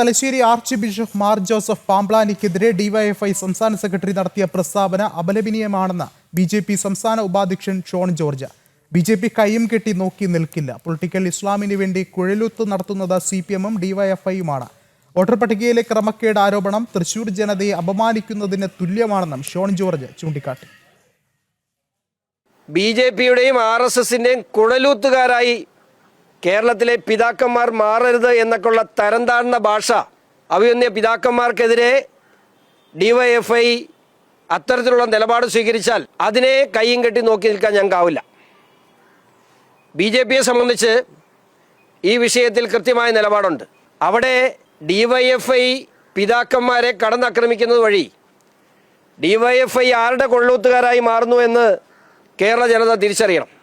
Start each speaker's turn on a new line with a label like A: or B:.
A: Thalassery archbishop Mar Joseph പാംപ്ലാനിക്കെതിരെ DYFI സംസ്ഥാന secretary നടത്തിയ പ്രസ്താവന അപലപനീയമാണെന്ന് ബി ജെ പി സംസ്ഥാന ഉപാധ്യക്ഷൻ Shone George. B J P കൈയും കെട്ടി നോക്കി നിൽക്കില്ല. പൊളിറ്റിക്കൽ ഇസ്ലാമിന് വേണ്ടി കുഴലുത്ത് നടത്തുന്നത് സി പി എമ്മും ഡിവൈഎഫ്ഐയുമാണ്. വോട്ടർ പട്ടികയിലെ ക്രമക്കേട് ആരോപണം തൃശൂർ ജനതയെ അപമാനിക്കുന്നതിന് തുല്യമാണെന്നും ഷോൺ ജോർജ് ചൂണ്ടിക്കാട്ടി.
B: ബി ജെ പിയുടെയും ആർ എസ് എസിന്റെയും കുഴലൂത്തുകാരായി കേരളത്തിലെ പിതാക്കന്മാർ മാറരുത് എന്നൊക്കെയുള്ള തരം താഴ്ന്ന ഭാഷ അവയൊന്നിയ പിതാക്കന്മാർക്കെതിരെ ഡിവൈഎഫ്ഐ അത്തരത്തിലുള്ള നിലപാട് സ്വീകരിച്ചാൽ അതിനെ കയ്യും കെട്ടി നോക്കി നിൽക്കാൻ ഞങ്ങൾക്കാവില്ല. ബി ജെ പിയെ സംബന്ധിച്ച് ഈ വിഷയത്തിൽ കൃത്യമായ നിലപാടുണ്ട്. അവിടെ ഡിവൈഎഫ്ഐ പിതാക്കന്മാരെ കടന്നാക്രമിക്കുന്നത് വഴി ഡിവൈഎഫ്ഐ ആരുടെ കൊള്ളൂത്തുകാരായി മാറുന്നു എന്ന് കേരള ജനത തിരിച്ചറിയണം.